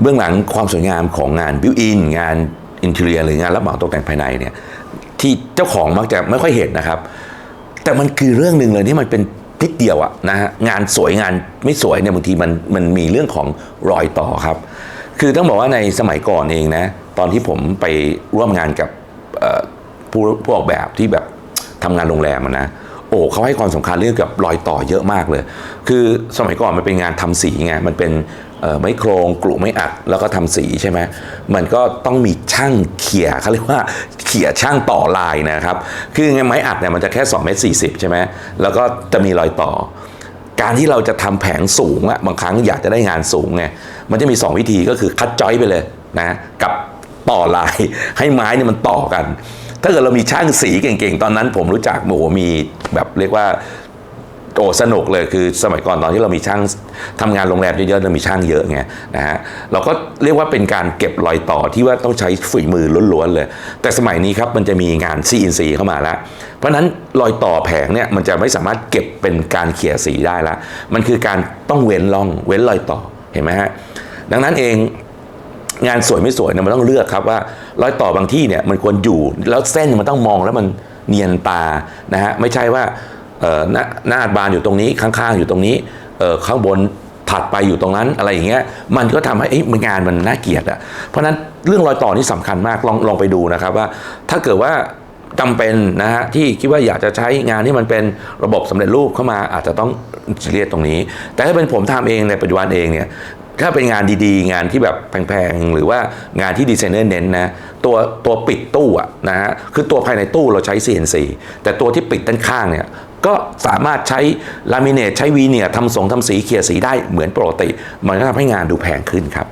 เบื้องหลังความสวยงามของงานบิวอินงานอินเท i รียหรืองานรับเหมาตกแต่งภายในเนี่ยที่เจ้าของมักจะไม่ค่อยเห็นนะครับ แต่มันคือเรื่องหนึ่งเลยที่มันเป็นนิดเดียวอะนะฮะงานสวยงานไม่สวยเนี่ยบางทีมันมันมีเรื่องของรอยต่อครับ คือต้องบอกว่าในสมัยก่อนเองนะตอนที่ผมไปร่วมงานกับผู้ผู้ออกแบบที่แบบทำงานโรงแรมนะโอ้เขาให้ความสำคัญเรื่องกับรอยต่อเยอะมากเลย คือสมัยก่อนมันเป็นงานทำสีไงมันเป็น ไม้โครงกลุ่ไม้อัดแล้วก็ทำสีใช่ไหมมันก็ต้องมีช่างเขี่ยเขาเรียกว่าเขี่ยช่างต่อลายนะครับ คือไงไม้อัดเนี่ยมันจะแค่2เมตร40ใช่ไหมแล้วก็จะมีรอยต่อ การที่เราจะทำแผงสูงอะบางครั้งอยากจะได้งานสูงไงมันจะมี 2 วิธีก็คือคัดจอยไปเลยนะกับต่อลายให้ไม้เนี่ยมันต่อกัน ถ้าเกิดเรามีช่างสีเก่งๆ ตอนนั้นผมรู้จักโอ้โหมีแบบเรียกว่า โอ้สนุกเลยคือสมัยก่อนตอนที่เรามีช่างทำงานโรงแรมเยอะๆเรามีช่างเยอะไงนะฮะเราก็เรียกว่าเป็นการเก็บรอยต่อที่ว่าต้องใช้ฝีมือล้วนๆเลย แต่สมัยนี้ครับมันจะมีงาน CNC เข้ามาแล้ว เพราะนั้นรอยต่อแผงเนี่ยมันจะไม่สามารถเก็บเป็นการเขี่ยสีได้ละมันคือการต้องเว้นร่องเว้นรอยต่อเห็นไหมฮะดังนั้นเองงานสวยไม่สวยเนี่ยมันต้องเลือกครับว่ารอยต่อบางที่เนี่ยมันควรอยู่แล้วเส้นมันต้องมองแล้วมันเนียนตานะฮะไม่ใช่ว่า หน้าหน้าบานอยู่ตรงนี้ข้างๆอยู่ตรงนี้ข้างบนถัดไปอยู่ตรงนั้นอะไรอย่างเงี้ยมันก็ทำให้เอ๊ะงานมันน่าเกลียดอะเพราะฉะนั้นเรื่องรอยต่อนี่สำคัญมากลองลองไปดูนะครับว่า ถ้าเกิดว่าจำเป็นนะฮะที่คิดว่าอยากจะใช้งานที่มันเป็นระบบสำเร็จรูปเข้ามาอาจจะต้องเรียกตรงนี้ แต่ถ้าเป็นผมทำเองในปัจจุบันเองเนี่ยถ้าเป็นงานดีๆ งานที่แบบแพงๆ หรือว่างานที่ดีไซเนอร์เน้นนะตัวตัวปิดตู้อะนะฮะคือตัวภายในตู้เราใช้ CNC แต่ตัวที่ปิดด้านข้างเนี่ย ก็สามารถใช้ลามิเนตใช้วีเนียร์ทำสงทำสีเขียร์สีได้เหมือนปกติ มันก็ทำให้งานดูแพงขึ้นครับ